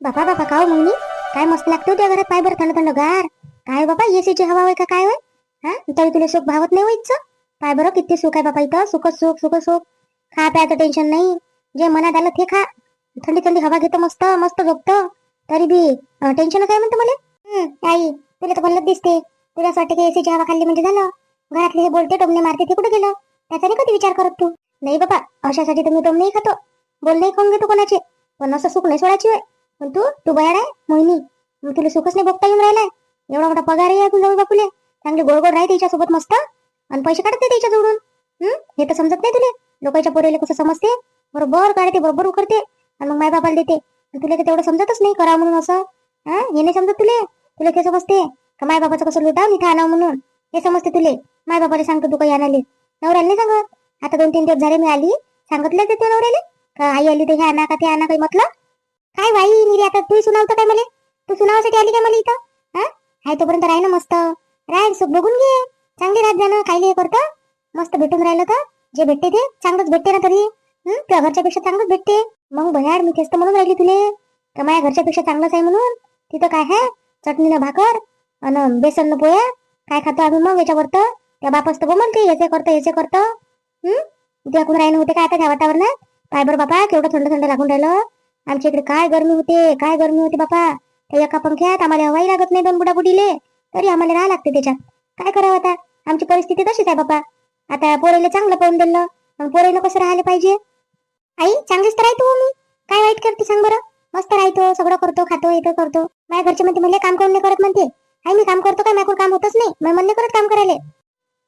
बापा बापा का मग काय मस्त लागतो त्या घरात पाय बरं थंड थंड गार काय हो बाबा एसीची हवा होय का काय होय? हा? तरी तुला सुख भावत नाही होईच पाय बरं किती सुख आहे बापा इथं? सुखच सुख सुख सुख. खा प्यायचं टेन्शन नाही. जे मनात आलं ते खा. थंडी थंडी हवा घेतो मस्त मस्त झोपतो. तरी बी टेन्शन काय म्हणतो मला? आई तुला तर भल्लत दिसते. तुला असं वाटतं की एसीची हवा खाल्ली म्हणजे झालं? घरातले हे बोलते टोमणे मारते ते कुठे गेलं? त्याचा नाही कधी विचार करत तू? नाही बाबा अशासाठी तर मी टोम नाही खातो. बोल नाही खाऊन घेतो कोणाचे? पण असं सुख नाही सोडायची होय. पण तू तू बयाड आहे मोहिनी. मग तुला सुखच नाही बघता येऊन राहिलाय. एवढा मोठा पगार आहे तुझा बापुले. चांगले गोड गोड राहते त्याच्यासोबत मस्त. आणि पैसे काढते त्याच्या जोडून. हम्म हे तर समजत नाही तुले. लोकांच्या पोरेला कसं समजते? बरोबर काढते बरोबर करते आणि मग माय बापाला देते. आणि तुला तर तेवढं समजतच नाही करा म्हणून असं. हा? हे नाही समजत तुले. तुला ते समजते. का माय बाबाचं कसं लुटाव इथं आणावं म्हणून? हे समजते तुले. माय बाबाला सांगतो तू काही आणाले नवऱ्याला नाही सांगत. आता दोन तीन दिवस झाले मी आली. सांगितलं ते नवऱ्याला. का आई आली ते हे आणा का ते आणा काही म्हटलं काय बाई निरी आता तू सुनावतो काय मला? तू सुनावासाठी आली काय मला इथं? हा? हाय तोपर्यंत राह ना मस्त. राय सुख बघून घे. चांगली राहत जाणं कायले हे करतं. मस्त भेटून राहिलं तर जे भेटते ते चांगलंच भेटते ना तरी. तुझ्या घरच्या पेक्षा चांगलंच भेटते. मग भयाड मी तेच तर म्हणून राहिली तुले. का माझ्या घरच्या पेक्षा चांगलंच आहे म्हणून. तिथं काय आहे चटणीनं भाकर अन बेसन पोया काय खातो आम्ही मग याच्यावर तर त्या बापाच तर म्हणते याचे करतं याचे करतं. हं? तुझ्याकडून राहिलं होते काय आता त्या वातावरणात? काय बरं बापा केवढं थंड थंड लागून राहिलं. आमच्या इकडे काय गरमी होते काय गरमी होते बापा? त्या एका पंख्यात आम्हाला हवाही लागत नाही दोन बुडा बुडीले तरी आम्हाला राहा लागते त्याच्यात. काय करावं आता? आमची परिस्थिती तशीच आहे बापा. आता पोरेला चांगलं पाहून दिलं. मग पोरेला कसं राहायला पाहिजे? आई चांगलीच तर राहतो मी. काय वाईट करते सांग बरं? मस्त राहतो सगळं करतो खातो इथं करतो. माझ्या घरचे म्हणते मला काम करून नाही करत? म्हणते. आई मी काम करतो काय माझ्याकडे काम होतच नाही. मी म्हणले करत काम करायला?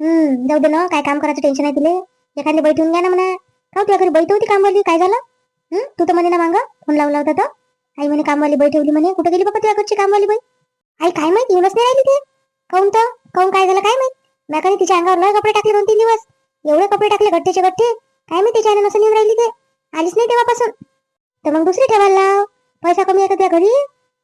हम्म जाऊ दे ना काय काम करायचं टेन्शन आहे तुले. एखादी बैठून घ्या ना म्हणा. का तुला घरी बैठ होती कामवाली? काय झालं? तू तर म्हणे ना मांग फोन लावला होता तर. आई म्हणे कामवाली बाई ठेवली म्हणे. कुठे गेली बाबा तुझ्या घरची कामवाली बाई? आई काय माहीत? येऊनच नाही राहिली ते. काऊन तर? काऊन काय झालं? काय माहीत? मॅकाने तिच्या अंगावर लय कपडे टाकले दोन तीन दिवस. एवढे कपडे टाकले गट्टेचे गट्टे काय माहीत त्याच्या नसं येऊन राहिली ते. आलीच नाही तेव्हापासून. तर मग दुसरी ठेवायला लाव. पैसा कमी आहे का त्या घरी?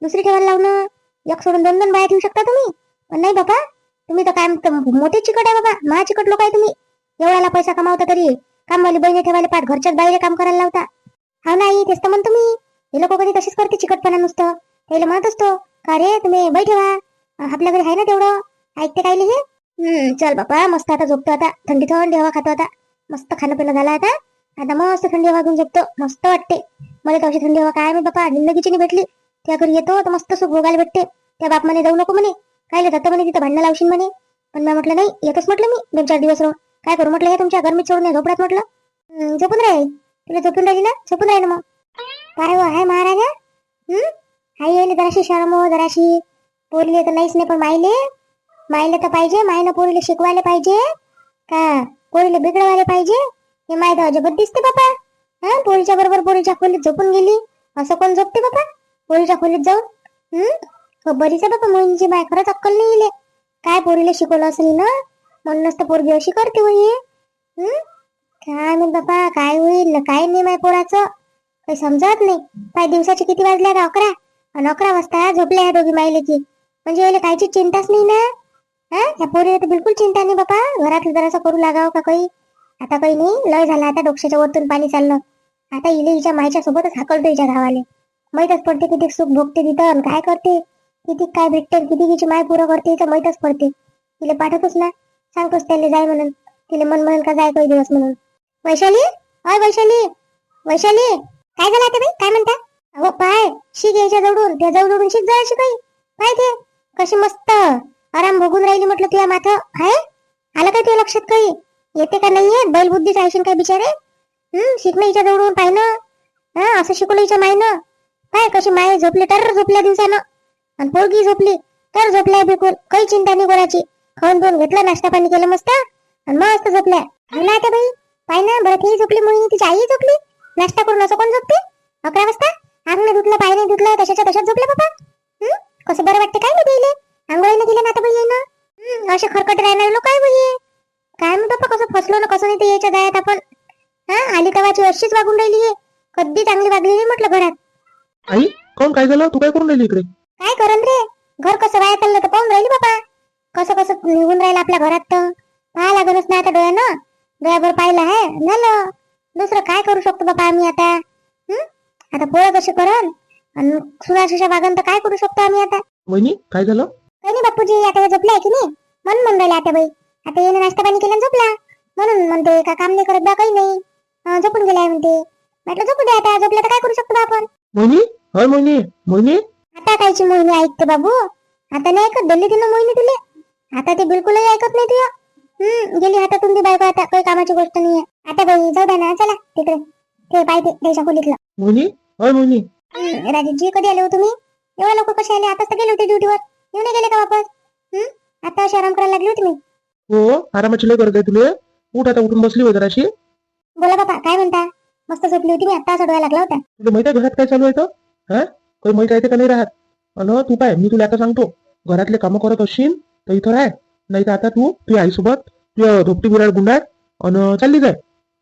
दुसरी ठेवायला लाव ना. एक सोडून दोन दोन बाया ठेवू शकता तुम्ही. पण नाही बाबा तुम्ही तर काय म्हणता, मोठे चिकट आहे बाबा. महा चिकट लोक आहे तुम्ही. एवढ्याला पैसा कमावता तरी. कामवाली बहिणी ठेवायला पाठ घरच्याच बाहेर काम करायला लावता. हा नाही तेच तर म्हणतो मी. हे लोक कधी तशीच करते चिकटपणा नुसतं. त्याला म्हणत असतो का रे तुम्ही बाई ठेवा. आपल्याकडे आहे ना तेवढं? ऐकते काय हे? हम्म चल बापा मस्त आता झोपतो आता. थंडी थंडी हवा खातो आता. मस्त खाणं पिणं झालं आता. आता मस्त थंडी हवा घेऊन झोपतो. मस्त वाटते. मला तशी थंडी हवा काय मी बापा जिंदगीची नाही भेटली. त्या घरी येतो तर मस्त सुख भोगायला भेटते. त्या बाप म्हणे जाऊ नको म्हणे. काय जातं म्हणे तिथं भांडणं लावशील म्हणे. पण मी म्हटलं नाही येतच म्हटलं मी. दोन चार दिवस राहून. काय करू म्हटलं हे तुमच्या? गरमीत सोडून झोपड्यात म्हटलं. झोपून राहील. तुला झोपून राहिली ना? झोपून राहिलं मग. काय हो आहे महाराजा? हम्म हाय येईल जराशी शरम हो जराशी. पोरले तर नाहीच नाही पण मायले. मायले तर पाहिजे मायनं पोरीले शिकवायला पाहिजे. का? पोरीले बिघडवायला पाहिजे. हे माय तर अजबत दिसते बापा. हा? पोरीच्या बरोबर पोरीच्या खोलीत झोपून गेली. असं कोण झोपते बापा? पोरीच्या खोलीत जाऊन. हम्म हो, बरीच आहे बापा मोहिनीची बाय. खरंच अक्कल नाही गेले काय पोरीला शिकवलं असेल ना? म्हणूनच तर पोरगी अशी करते होई हम्म काय म्हणत बापा काय होईल काय नाही माय पोराचं. काही समजत नाही. पाय दिवसाचे किती वाजले आता? अकरा. आणि अकरा वाजता झोपले ह्या दोघी माईलेची म्हणजे याला कायची चिंताच नाही ना? हा? त्या पोरीला तर बिलकुल चिंता नाही बापा घरातलं जरासं करू लागाव का काही? आता काही नाही. लय झाला आता डोक्याच्या वरतून पाणी चाललं. आता इले हिच्या मायच्या सोबतच हाकलतो हिच्या गावाले माहीतच पडते किती सुख भोगते तिथं. काय करते? किती काय भेटते किती तिची माय पुरं करते तर माहीतच पडते. तिला पाठवतोच ना? सांगतोच त्याला जाय म्हणून. तिला मन म्हणून का जाय काही दिवस म्हणून? वैशाली? अय वैशाली. वैशाली काय झालं आता बाई? काय म्हणता? अहो पाय. शिक यायच्या जवळून त्या जवळून शिक जायची काही पाय ते. कशी मस्त. आराम भोगून राहिली म्हटलं तुझ्या माथ. आहे आलं काय तुझ्या लक्षात काही? येते का नाहीये? बैल बुद्धीच आहे काय बिचारे? हम्म शिकणं हिच्या जवळून पाय ना हा असं शिकवलं हिच्या मायनं. पाय कशी माय झोपली. तर झोपल्या दिवसानं. आणि पोरगी झोपली. तर झोपल्या बिलकुल. काही चिंता नाही कोणाची. खाऊन पिऊन घेतलं नाश्ता पाणी केलं मस्त. आणि मस्त झोपल्या. हो आता बाई? पाय ना बरं ती झोपली म्हणून तिची आई झोपली. नाश्ता करून असं कोण झोपते? अकरा वाजता? अंग नाही धुतलं पाय नाही धुतलं तशाच्या तशाच झोपले बाबा हम्म कसं बरं वाटते काय नाही दिले आंघोळीने दिले ना आता बाई ना? असे खरकट राहणारे लोक आहे बाई. काय म्हणतो बाप्पा कसं फसलो ना कसं नाही ते याच्या जायात आपण? हा आली तवाची अशीच वागून राहिली कधी चांगली वागली नाही म्हटलं घरात. आई कोण काय झालं? तू काय करून राहिली इकडे? काय करन रे? घर कसं वाया चाललं तर पाहून राहिली बाबा कसं कसं निघून राहिलं आपल्या घरात तर? पाहा लागणच ना आता डोळ्यानं. डोळ्याभर पाहिलं आहे? झालं. दुसरं काय करू शकतो बाबा आम्ही आता? हं? आता पोरं कशी करन? आणि सुनाशिषा वागन तर काय करू शकतो आम्ही आता? वहिनी काय झालं? काही नाही बापूजी आता हे झोपलाय की नाही? म्हणून म्हणून राहिले आता बाई. आता येणं नाश्ता पाणी केलं आणि झोपला. म्हणून म्हणते का काम नाही करत बा काही नाही. अं, झोपून गेलाय म्हणते. म्हटलं झोपू दे आता झोपलं तर काय करू शकतो बा आपण? मोहिनी हय मोहिनी मोहिनी आता कायची मोहिनी ऐकते बाबू. आता नाही ऐकत दिल्ली तिनं मोहिनी तुले आता ते बिलकुलही ऐकत नाही तुझ्या हम्म गेली हातातून ती बायको आता काही कामाची गोष्ट नाहीये. आता बाई जाऊ द्या ना चला तिकडे. ते पाहिजे त्याच्या खोलीतलं. मोहिनी? हय मोहिनी. हम्म, राजेशजी कधी आले हो तुम्ही? एवढ्या लोक कसे आले? आताच तर गेले होते ड्युटीवर येऊन नाही गेले का वापस? हम्म आता अशी आराम करायला लागली होती मी हो आरामाची लय गरज आहे तुले. उठ आता उठून बसली होय जराशी. बोला बाबा काय म्हणता? मस्त झोपली होती मी आता चढवायला लागला होता. तुला माहीत आहे घरात काय चालू आहे तर? हा? काही माहीत आहे ते का नाही राहत? अन तू काय मी तुला आता सांगतो. घरातले कामं करत असशील तर इथं राह. नाही तर आता तू तुझ्या आईसोबत तुझ्या धोपटी बिराड गुंडाळ अन चालली जाय.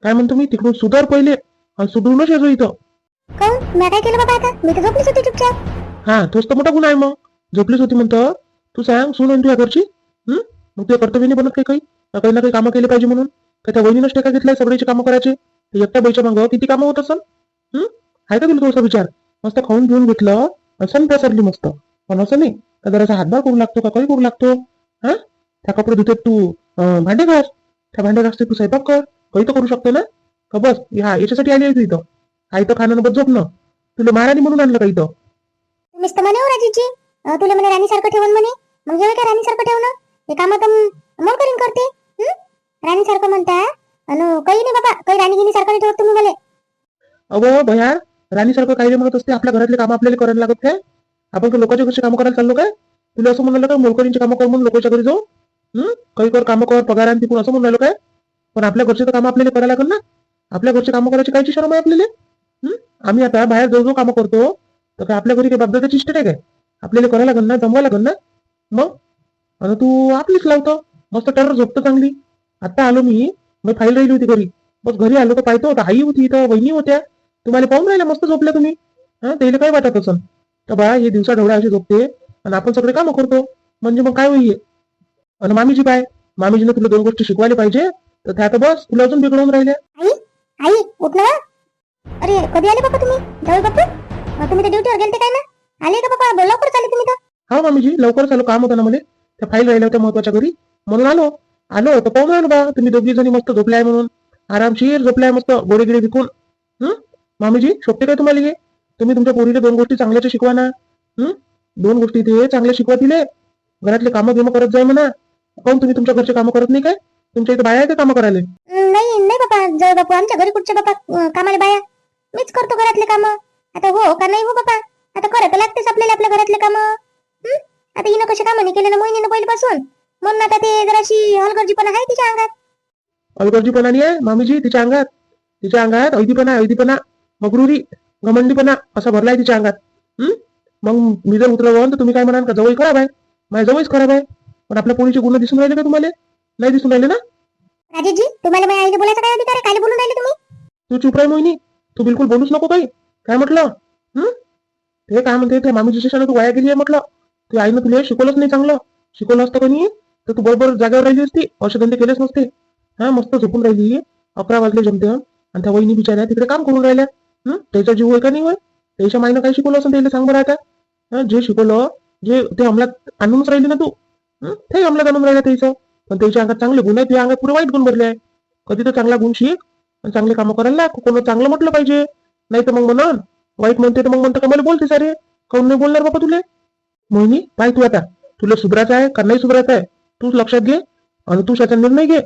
काय म्हणतो मी? तिकडून सुधार पहिले आणि सुधरूनच येतो इथं. काऊन मी काय केलं बाबा आता? मी तर झोपलीच होती चुपचाप. हा तोच तर मोठा गुन्हा आहे मग. झोपलीच होती म्हणतं तू सांग सुन तुझ्या घरची? हं? मग तुझ्या कर्तव्य नाही बनत काही काही? का काही ना काही कामं केली पाहिजे म्हणून? का त्या वहिनीनंच टेका घेतलाय सगळ्याची कामं करायचे? तर एकट्या बाईच्या मागं किती कामं होत असन? हं? आहे का तुला थोडासा विचार? मस्त खाऊन घेऊन घेतलं असं पसरली मस्त. पण असं नाही का जरासा हातभार करू लागतो का काही करू लागतो? हा? त्या कपडे धुते तू. भांडे घास त्या भांडे घासते तू स्वयंपाक कर. काही तर करू शकतो ना? का बस? हा याच्यासाठी आली आहे तू इथं. आई तर खाणं बस झोपणं. तुला महाराणी म्हणून आणलं का इथं? तुम्हीच तर म्हणे हो अं, तुला म्हणे राणीसारखं ठेवून म्हणे. मग हे काय राणीसारखं ठेवणं? हे काम तर मग करीन करते. हं? राणीसारखं म्हणता? अन काही नाही बाबा. काही राणी गिनी सारखं नाही ठेवत तुम्ही मला अगो भयार राणीसारखं काही म्हणत असते. आपल्या घरातले काम आपल्याला करायला लागत काय आपण काही लोकांच्या घरचे कामं करायला चाललो काय? तुला असं म्हणालं का? मोलकरींची कामं कर म्हणून लोकांच्या घरी जाऊ. हम्म काही कर कामं कर पगार आणि तिकडून असं म्हणून राहिलो काय? पण आपल्या घरचे तर कामं आपल्याला करायला लागेल ना? आपल्या घरचे कामं करायची कायची शरम आहे आपल्याला? आम्ही आता बाहेर जो जो कामं करतो. तर काय आपल्या घरी काही बाबदाची इष्ट नाही काय? आपल्याला करायला लागेल ना? जमवायला लागेल ना? मग? आणि तू आपलीच लावतो. मस्त टर झोपतो चांगली. आता आलो मी. मी फाईल राहिली होती घरी. बस घरी आलो तर पाहतो आई होती इथं बहिणी होत्या. तुम्हाला पाहून राहिल्या मस्त झोपल्या तुम्ही. हा? त्याला काय वाटत असन? तर बा हे दिवसा ढवळ्या अशी झोपते. आणि आपण सगळे कामं करतो. म्हणजे मग काय होईल? आणि मामीजी काय मामीजीने तुला दोन गोष्टी शिकवायला पाहिजे. तर त्या आता बस तुला अजून बिघडवून राहिल्या. आई आई उठ ना अरे कधी आले बाबा तुम्ही? जाऊ बापू अं, तुम्ही तर ड्युटीवर गेलते काय ना? आले का बाबा? बोला लवकर चालले तुम्ही तर. हा मामीजी लवकरच आलो काम होतं ना मला. त्या फाईल राहिल्या होत्या महत्त्वाच्या घरी. म्हणून आलो. आलो तर पाहून राहिलो बा. तुम्ही दोघी जणी मस्त झोपलाय म्हणून. आरामशीर झोपलाय मस्त. गोडे गिडे विकून. हं? मामीजी शोभते काय तुम्हाला हे? तुम्ही तुमच्या पोरीला दोन गोष्टी चांगल्याच्या शिकवा ना. हं? दोन गोष्टी ते चांगल्या शिकवा दिले घरातले कामं बिमं करत जाय म्हणा. काऊन तुम्ही तुमच्या घरचे कामं करत नाही काय? तुमच्या इथे बाया आहे का कामं करायला? नाही नाही बाबा जय बापू आमच्या घरी कुठच्या बाबा अं, कामाला बाया. मीच करतो घरातले काम. आता हो का नाही हो बाबा आता करत लागतेच आपल्याला आपल्या घरातले काम. आता हिनं कसे काम नाही केले ना मोहिनीनं पहिल्यापासून. म्हणून आता ते जराशी हलगर्जीपणा आहे तिच्या अंगात. अलगर्जीपणानी आहे? मामीजी तिच्या अंगात? तिच्या अंगात ऐदीपणा ऐदीपणा मगरुरी घमंडीपणा असा भरलाय तिच्या अंगात? मग मी जर उतरवलं तर तुम्ही काय म्हणाल का? जवळ खराब आहे. माझ्या जवळच खराब आहे. पण आपल्या पोरीचे गुण दिसून राहिले का तुम्हाला? नाही दिसून राहिले ना? राजेशजी तुम्हाला माझ्या आईने बोलायचा काय अधिकार आहे? काय बोलून राहिले तुम्ही? तू चुप राही मोहिनी. तू बिलकुल बोलूच नको काही काय म्हटलं? हं? ते काय म्हणते ते मामीजी शिक्षण तू वाया गेली आहे म्हटलं. ते आईनं तुला शिकवलंच नाही चांगलं. शिकवलं असतं कोणी तर तू बरोबर जागेवर राहिली असती. औषधंते केलेच नसते. हा मस्त झोपून राहिली अकरा वाजले जमते आणि त्या वहिनी बिचाऱ्या तिकडे काम करून राहिल्या. हं? त्याचा जीव होय का नाही होय? त्याच्या माईनं काय शिकवलं असं त्याला सांग बरं आता हं? जे शिकवलं जे ते अंमलात आणूनच राहिली ना तू? ते अंमलात आणून राहिला त्याचं. पण त्याच्या अंगात चांगले गुण आहेत तुझ्या अंगात पुरे वाईट गुण भरले आहे कधी तर चांगला गुण शिक आणि चांगले कामं करायला लाग. कोण चांगलं म्हटलं पाहिजे. नाही तर मग म्हणून वाईट म्हणते तर मग म्हणतं का मला बोलते सारे काऊन नाही बोलणार बाबा तुले? मोहिनी पाय तू आता. तुला सुधरायचं आहे का नाही सुधरायचं आहे? तूच लक्षात घे आणि तू त्याचा निर्णय घे.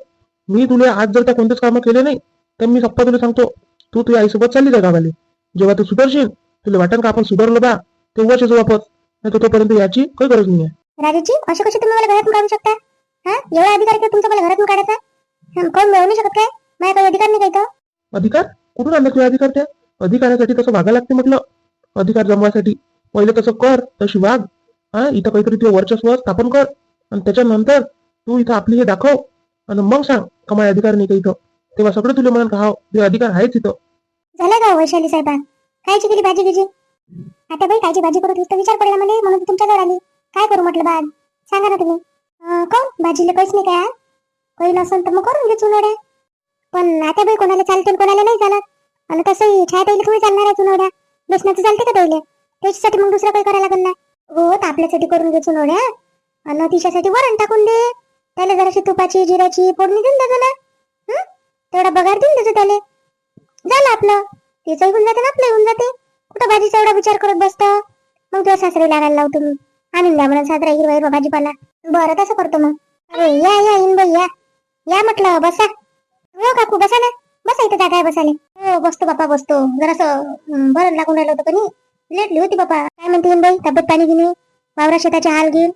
मी तुला आज जर त्या कोणतेच कामं केले नाही तर मी सप्पा तुला सांगतो तू तुझ्या आईसोबत चालली जा गावाले. जेव्हा तू सुधरशील तुला वाटेल का आपण सुधारलो बा? तेव्हाच येतो वापस. नाही तर तोपर्यंत याची काही गरज नाही आहे राजेशजी असे कसे तुम्ही मला घरातून काढू शकता? हा? एवढा अधिकार आहे का तुमचा मला घरातून काढायचा? हं, कोण मिळवू नाही शकत काय? माझ्या काही अधिकार नाही काही तर अधिकार? कुठून आणला तुझ्या अधिकार त्या? अधिकारासाठी तसं वागायला लागते म्हटलं. अधिकार जमवायसाठी पहिले तसं कर तशी वाग. हा इथं काहीतरी तुझं वर्चस्व स्थापन कर. आणि त्याच्यानंतर तू इथं आपली हे दाखव. आणि मग सांग का माझा अधिकार नाही का इथं? तेव्हा सगळं तुला म्हणून का हा तुझे अधिकार आहेच इथं. झालं का हो वैशाली साहेबा कायची केली भाजी गिजी आता बाई कायची भाजी करू तर विचार पडला मला. म्हणून तुमच्याजवळ आली. काय करू म्हटलं बाद सांगा ना तुम्ही. कोण? काऊन भाजीला काहीच नाही काय? काही नसेल तर मग करून घे चुनवड्या. पण आता बाई कोणाला चालते कोणाला नाही चालत. आणि तसंही छाया ताईला थोडी चालणार आहे चुनवड्या. बेसनाचं चालते का ताईले त्याच्यासाठी मग दुसरं काही करायला लागेल ना. हो तर आपल्यासाठी करून घे चुनवड्या. आणि तिच्यासाठी वरण टाकून दे. त्याला जराशी तुपाची जिऱ्याची फोडणी देऊन द्या त्याला. तेवढा बघार देऊन देतो त्याला. झालं आपलं. तिचं होऊन जाते ना आपलं होऊन जाते. कुठं भाजीचा एवढा विचार करत बसतं? मग तुझ्या सासरी लागायला लावतो मी. आणून द्या म्हणा साजरा हिरवा हिरवा भाजीपाला. बरं तसं करतो मग. अरे या या इन बाई या. या म्हटलं बसा. हो काकू बसा ना. बसा इथं जागा आहे बसाले हो बसतो बापा बसतो. जरासं बरं लागून राहिलं होतं कनी लेटली होती बापा. काय म्हणते इन बाई? तब्येत पाणी घेणे वावरा शेताचे हाल घेऊन?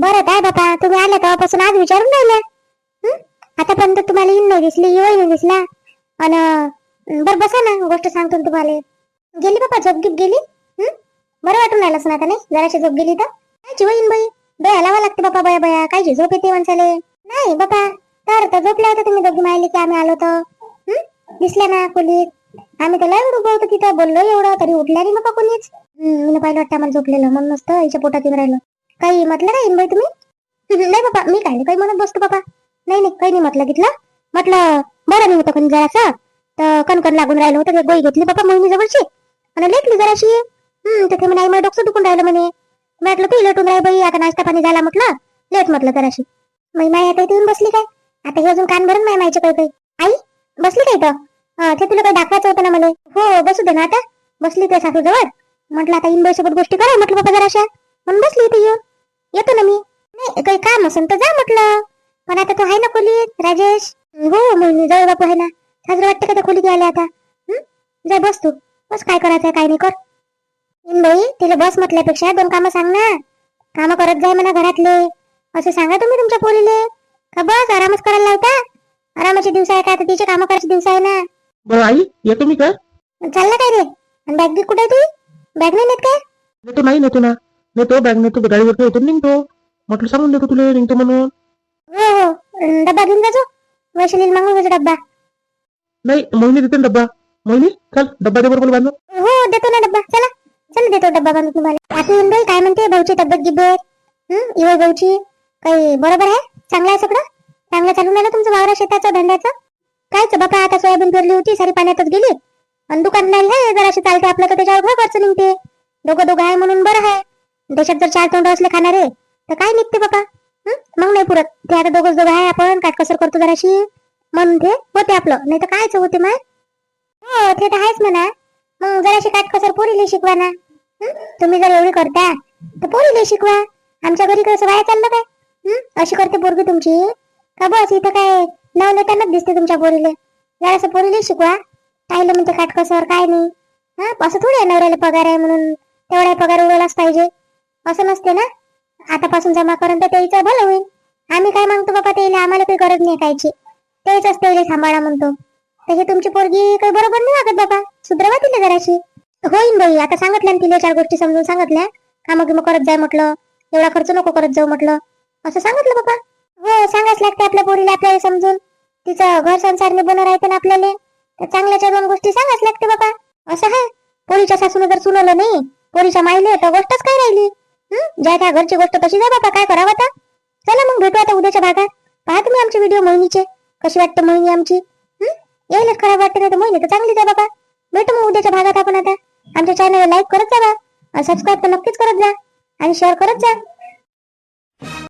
बरं काय बापा. तुम्ही आल्या तेव्हापासून आज विचारून राहिल्या. आतापर्यंत तुम्हाला इन नाही दिसली येऊ नाही दिसला. आणि बरं बसा ना. गोष्ट सांगतो तुम्हाला. गेली बापा झोप गिप गेली? बरं वाटून राहिलं असं आता नाही? जराशी झोप गेली तर? काय होईन बाई? बया लावा लागते बापा बया बया. काय झोप येते माणसाले? नाही बापा. तर तर झोपला होता तुम्ही दोघी माहिले की आम्ही आलो तर. हं? दिसल्या ना खोलीत? आम्ही तर लय उभं होतो तिथं. बोललो एवढं तरी उठल्या नाही बापा कोणीच. मी पाहिलं वाटतं आम्हाला झोपलेलं. म्हणून नसतं हिच्या पोटात येऊन राहिलं. काही म्हटलं का बाई तुम्ही? नाही बापा. मी काय नाही काही म्हणत बसतो बापा. नाही नाही काही नाही म्हटलं घेतलं म्हटलं बरं नाही होतं कोणी जरासं. तर कणकण लागून राहिलं होतं. गोळी घेतली बापा मोहिनी जवळची आणि लेखली जराशी. हम्म तर ते म्हणे आई मला डोकं दुखून राहिलं म्हणे. मी म्हटलं तू लटून राही बाई आता नाश्ता पाणी झाला म्हटलं. लेट म्हटलं जराशी मग माय आता येऊन बसली काय? आता हे अजून कान भरून माय मायचे काही काही आई बसली काय इथं? हा ते तुला काही दाखवायचं होतं ना मला? हो बसू दे ना आता. बसली त्या सासू जवळ म्हटलं आता इन सोबत गोष्टी करा म्हटलं बाबा जराशा. म्हणून बसली इथे येऊन. येतो ना मी. नाही काही काम असेल तर जा म्हटलं. पण आता तो आहे ना खोलीत राजेश? हो मी जवळ बापू आहे ना. साजरं वाटतं का त्या खोलीत आले आता? जा बस तू. बस काय करायचं काय नाही कर. बाई तिला बस म्हटल्यापेक्षा दोन कामं सांग ना. कामं करत जाय म्हणा घरातले. असं सांगा तुम्ही तुमच्या पोरीले. का बस आरामच करायला लावता? आरामाचे दिवस आहे का? आता तिचे कामं करायचे दिवस आहे ना. बरं आई येतो मी काय चालला काय रे? आणि बॅग बी कुठे तुझी बॅग नाही नेत काय? नेतो नाही नेतो ना. नेतो बॅग नेतो गाडीवर आणि निघतो. म्हटलं सांगून देतो तुला निघतो म्हणून. हो हो. डब्बा घेऊन जाजो वैशालीला मागून घ्यायचा डब्बा. नाही मोहिनी देते ना डब्बा. मोहिनी चल डब्बा दे बरोबर बांधून. हो देतो ना डब्बा. चला. चल देतो डब्बा बांधून तुम्हाला. बाकी येऊन काय म्हणते? भाऊची तब्येत गिब्बेत हम्म इवळ भाऊची? काही बरोबर आहे? चांगलं आहे सगळं? चांगलं चालून राहिलं तुमचं वावरा शेताचं धंद्याचं? काय बापा आता सोयाबीन पेरली होती सारी पाण्यातच गेली. आणि दुकान नाही जराशी चालते आपलं तर त्याच्यावर घर खर्च निघते. दोघं दोघं आहे म्हणून बरं आहे. देशात जर चार तोंड असले खाणारे तर काय निघते बापा? मग नाही पुरत. ते आता दोघं दोघं आहे आपण काटकसर करतो जराशी. म्हणून ते होते आपलं. नाही तर कायच होते माय? हो ते तर आहेच म्हणा. मग जराशी काटकसर पोरीले शिकवा ना. तुम्ही जर एवढी करता तर पोरीले शिकवा. आमच्या घरी कसं वाया चाललं काय? अशी करते पोरगी तुमची. का बस इथं काय नाव नेतानाच दिसते तुमच्या पोरीले. जरासं पोरीले शिकवा. कायले म्हणते काटकसर काय नाही. हा? असं थोडी आहे नवऱ्याला पगार आहे म्हणून. तेवढा पगार उडवलाच पाहिजे. असं नसते ना? आतापासून जमा करून तर त्याचं भलं होईल. आम्ही काय मागतो बाबा त्याला आम्हाला काही गरज नाही कायची तेच असते सांभाळा म्हणतो. तर हे तुमची पोरगी काही बरोबर नाही वागत बाबा. सुधरवा तिला जराशी. होईन बाई आता सांगितल्या तिला चार गोष्टी समजून सांगितल्या. कामं गिमं करत जाय म्हटलं. एवढा खर्च नको करत जाऊ म्हटलं. असं सांगितलं बाबा. हो सांगाच लागते आपल्या पोरीला आपल्याला समजून. तिचं घर संसार निभून राहते ना आपल्याला. चांगल्याच्या दोन गोष्टी सांगाच लागते बाबा. असं आहे पोरीच्या सासून जर सुनवलं नाही पोरीच्या माईले तर गोष्टच काय राहिली? ज्या त्या घरची गोष्ट तशी जा बाबा काय करावं आता? चला मग भेटू आता उद्याच्या भागात. पहा तुम्ही आमचे व्हिडिओ मोहिनीचे. कशी वाटतं मोहिनी आमची? हं? खराब वाटते नाही तर मोहिनी तर चांगलीच आहे बाबा. भेटू मग उद्याच्या भागात आपण आता. आमच्या चॅनलला लाईक करत जावा. सबस्क्राईब तर नक्कीच करत जा. आणि शेअर करत जा.